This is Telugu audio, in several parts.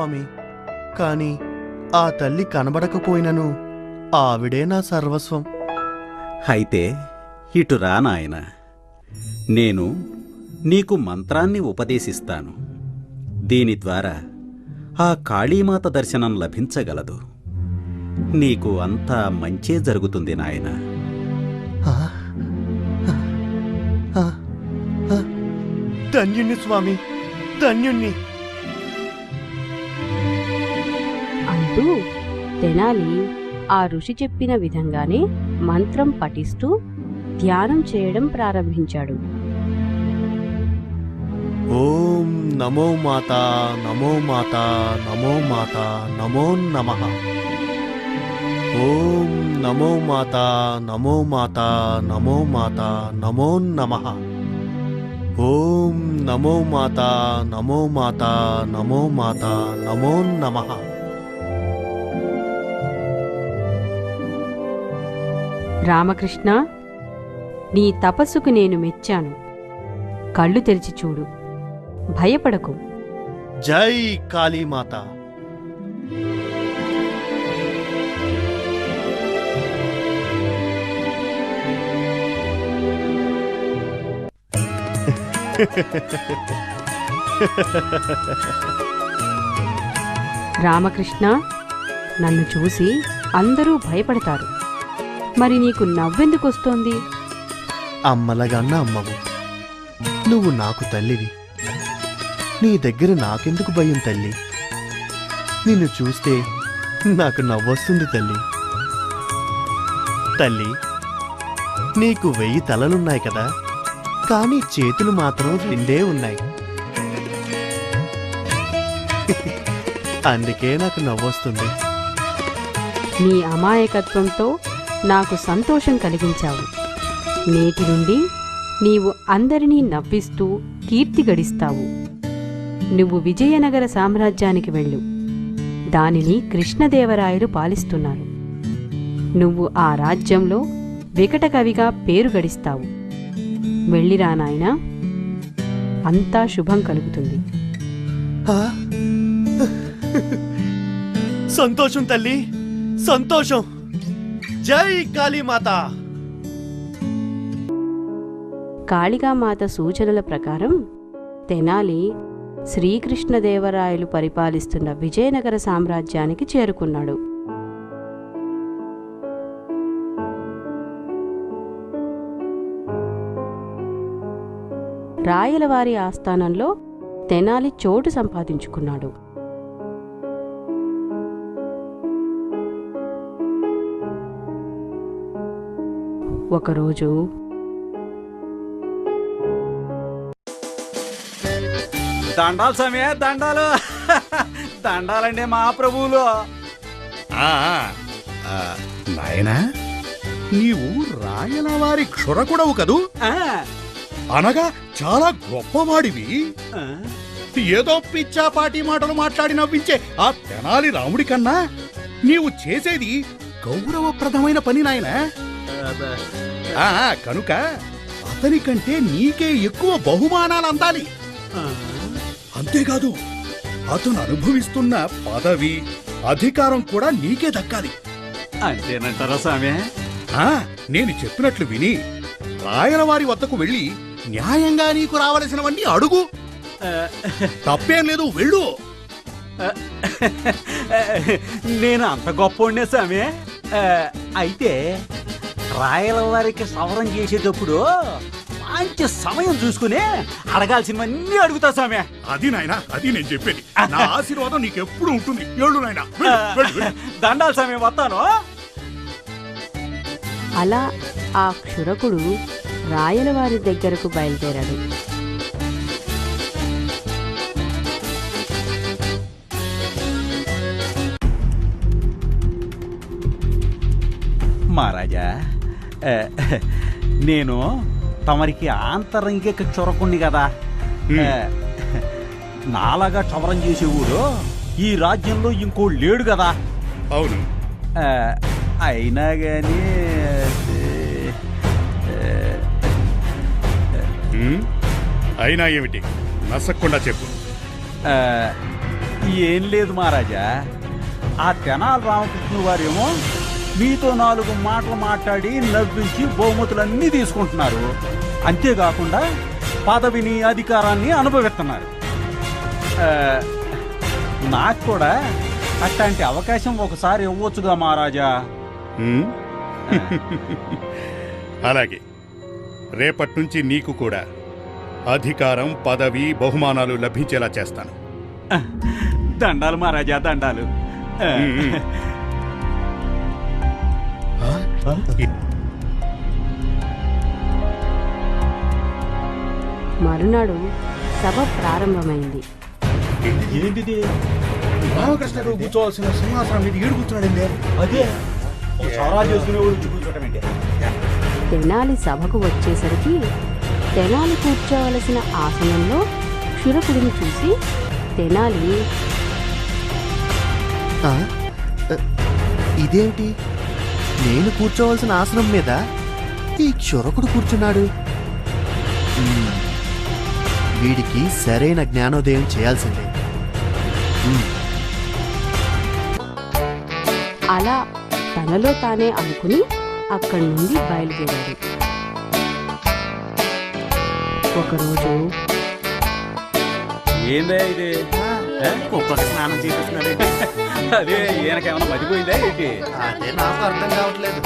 స్వామి. కాని ఆ తల్లి కనబడకపోయినను ఆవిడే నా సర్వస్వం. అయితే ఇటు రా నాయన. నేను నీకు మంత్రాన్ని ఉపదేశిస్తాను. దీని ద్వారా ఆ కాళీమాత దర్శనం లభించగలదు. నీకు అంతా మంచే జరుగుతుంది నాయన. ధన్యుణ్ణి స్వామి. ధన్యుణ్ణి. అంటూ తెనాలి ఆ ఋషి చెప్పిన విధంగానే మంత్రం పఠిస్తూ ధ్యానం చేయడం ప్రారంభించాడు. ఓం నమో మాత నమో మాత నమో మాత నమో నమ. ఓం నమో మాత నమో మాత నమో మాత నమో నమ. ఓం నమో మాత నమో మాత నమో మాత నమో నమ. రామకృష్ణ నీ తపస్సుకు నేను మెచ్చాను. కళ్ళు తెరిచి చూడు. భయపడకు. జై కాళీమాత. రామకృష్ణ నన్ను చూసి అందరూ భయపడతారు. మరి నీకు నవ్వెందుకొస్తోంది అమ్మలగన్న అమ్మవు. నువ్వు నాకు తల్లివి. నీ దగ్గర నాకెందుకు భయం తల్లి? నిన్ను చూస్తే నాకు నవ్వొస్తుంది తల్లి. తల్లి నీకు వెయ్యి తలలున్నాయి కదా? కానీ చేతులు మాత్రం రెండే ఉన్నాయి. అందుకే నాకు నవ్వొస్తుంది. నీ అమాయకత్వంతో నాకు సంతోషం కలిగించావు. నేటి నుండి నీవు అందరినీ నవ్విస్తూ కీర్తి గడిస్తావు. నువ్వు విజయనగర సామ్రాజ్యానికి వెళ్ళు. దానిని కృష్ణదేవరాయలు పాలిస్తున్నారు. నువ్వు ఆ రాజ్యంలో వికట కవిగా పేరు గడిస్తావు. వెళ్ళిరా నాయనా. అంతా శుభం కలుగుతుంది. ఆ? సంతోషం తల్లి. సంతోషం. జై కాళీమాత కాళికామాత సూచనల ప్రకారం తెనాలి శ్రీకృష్ణదేవరాయలు పరిపాలిస్తున్న విజయనగర సామ్రాజ్యానికి చేరుకున్నాడు. రాయలవారి ఆస్థానంలో తెనాలి చోటు సంపాదించుకున్నాడు. ఒకరోజు. దండాలు సమయ దండాలు. దండాలండి మా ప్రభువులు. ఆ, ఆ, నాయనా నీవు రాయలవారి క్షురకుడవు కదూ? ఆ, అనగా చాలా గొప్పవాడివి. ఏదో పిచ్చాపాటి మాటలు మాట్లాడి నవ్వించే ఆ తెనాలి రాముడి కన్నా నీవు చేసేది గౌరవప్రదమైన పని నాయనా. కనుక అతని కంటే నీకే ఎక్కువ బహుమానాలు అందాలి. అంతేకాదు అతను అనుభవిస్తున్న పదవి అధికారం కూడా నీకే దక్కాలి. అంతేనంటారా స్వామి నేను చెప్పినట్లు విని రాయలవారి వద్దకు వెళ్ళి న్యాయంగా నీకు రావలసినవన్నీ అడుగు. తప్పేం లేదు వెళ్ళు. నేను అంత గొప్పోడినే స్వామి ఆ, అయితే రాయల వారికి సవరం చేసేటప్పుడు మంచి సమయం చూసుకుని అడగాల్సినవన్నీ అడుగుతా స్వామి. అది నాయనా అది నేను చెప్పేది. నా ఆశీర్వాదం నీకెప్పుడు ఉంటుంది. ఏళ్ళు నాయనా. దండాలు స్వామి వస్తాను. అలా ఆ క్షురకుడు రాయలవారి దగ్గరకు బయలుదేరాడు. నేను తమరికి ఆంతరంగిక చొరకుండి కదా. నాలాగా చవరం చేసేవాడు ఈ రాజ్యంలో ఇంకో లేడు కదా. అవును. అయినా గాని హ్మ్? అయినా ఏమిటి? నసక్కుండా చెప్పు. ఏం లేదు మహారాజా. ఆ తెనాలి రామకృష్ణ వారేమో మీతో నాలుగు మాటలు మాట్లాడి నవ్వించి బహుమతులన్నీ తీసుకుంటున్నారు. అంతేకాకుండా పదవిని అధికారాన్ని అనుభవిస్తున్నారు. నాకు కూడా అట్లాంటి అవకాశం ఒకసారి ఇవ్వచ్చుగా మహారాజా? అలాగే. రేపటి నుంచి నీకు కూడా అధికారం పదవి బహుమానాలు లభించేలా చేస్తాను. దండాలు మహారాజా దండాలు. మరునాడు సభ ప్రారంభమైంది. ఏంటిది? రామకృష్ణ కూర్చోవలసిన సింహాసనం మీద కూర్చున్నాడండి అదే. తెనాలి సభకు వచ్చేసరికి తెనాలి కూర్చోవలసిన ఆసనంలో క్షురకుడిని చూసి తెనాలి ఇదేంటి? నేను కూర్చోవలసిన ఆసనం మీద ఈ క్షురకుడు కూర్చున్నాడు. వీడికి సరైన జ్ఞానోదయం చేయాల్సిందే. అలా తనలో తానే అనుకుని అక్కడి నుండి బయలుదేరాడు ఒకరోజు ఏందా ఇది కుక్కకి స్నానం చేపిస్తున్నాడు అదే ఈయనకేమన్నా మతిపోయిందా ఏంటి? అదే నాకు అర్థం కావట్లేదు.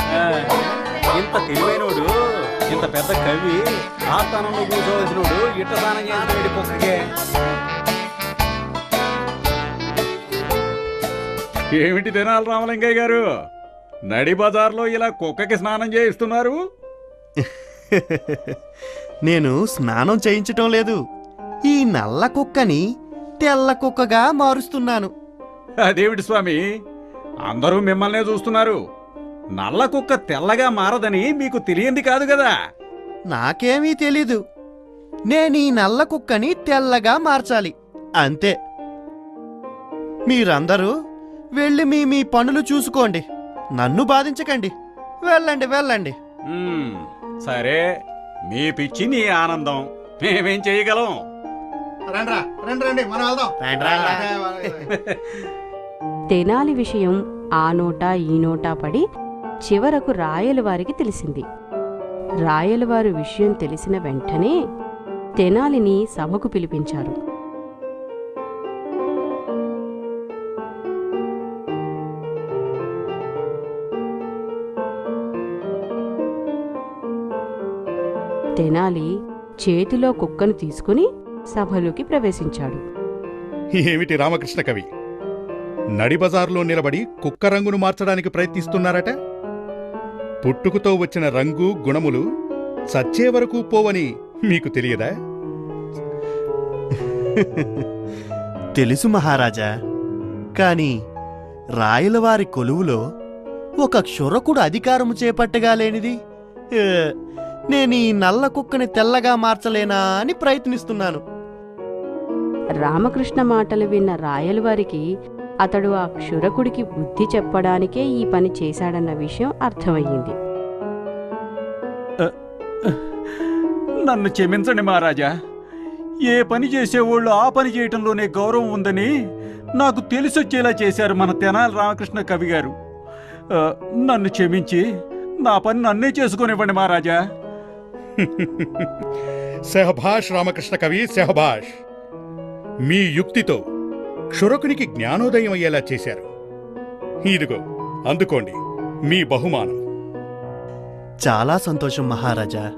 ఇంత తెలివైనోడు ఇంత పెద్ద కవి ఆ స్థానంలో కూర్చోవలసినోడు ఇట్ట స్నానం చేస్తాడు కుక్కకే. ఏమిటి తినాలి రామలింగయ్య గారు? నడి బజార్లో ఇలా కుక్కకి స్నానం చేయిస్తున్నారు? నేను స్నానం చేయించటం లేదు. ఈ నల్ల కుక్కని తెల్ల కుక్కగా మారుస్తున్నాను. అదేమిటి స్వామి? అందరూ మిమ్మల్నే చూస్తున్నారు. నల్ల కుక్క తెల్లగా మారదని మీకు తెలియంది కాదు కదా? నాకేమీ తెలీదు. నేను ఈ నల్ల కుక్కని తెల్లగా మార్చాలి. అంతే. మీరందరూ వెళ్ళి మీ మీ పనులు చూసుకోండి. నన్ను బాధించకండి. వెళ్ళండి వెళ్ళండి. మ్మ్, సరే. మీ పిచ్చి నీ ఆనందం. మేమేం చేయగలం? రండి రండి రండి మనం వెళ్దాం. తెనాలి విషయం ఆ నోటా ఈ నోటా పడి చివరకు రాయలవారికి తెలిసింది. రాయలవారు విషయం తెలిసిన వెంటనే తెనాలిని సభకు పిలిపించారు. తెనాలి చేతిలో కుక్కను తీసుకుని సభలోకి ప్రవేశించాడు. ఏమిటి రామకృష్ణ కవి? నడి బజార్లో నిలబడి కుక్క రంగును మార్చడానికి ప్రయత్నిస్తున్నారట? పుట్టుకతో వచ్చిన రంగు గుణములు చచ్చే వరకు పోవని మీకు తెలియదా? తెలుసు మహారాజా. కాని రాయలవారి కొలువులో ఒక క్షురకుడు అధికారము చేపట్టగా లేనిది నేను ఈ నల్ల కుక్కని తెల్లగా మార్చలేనా అని ప్రయత్నిస్తున్నాను. రామకృష్ణ మాటలు విన్న రాయలవారికి అతడు ఆ క్షురకుడికి బుద్ధి చెప్పడానికే ఈ పని చేశాడన్న విషయం అర్థమయ్యింది. నన్ను క్షమించండి మహారాజా. ఏ పని చేసేవాళ్ళు ఆ పని చేయటంలోనే గౌరవం ఉందని నాకు తెలిసొచ్చేలా చేశారు మన తెనాలి రామకృష్ణ కవి గారు. నన్ను క్షమించి నా పని నన్నే చేసుకునివ్వండి మహారాజా. సెహభాష్ రామకృష్ణ కవి సెహభాష్ మీ యుక్తితో క్షురకునికి జ్ఞానోదయం అయ్యేలా చేశారు. ఇదిగో అందుకోండి మీ బహుమానం. చాలా సంతోషం మహారాజా.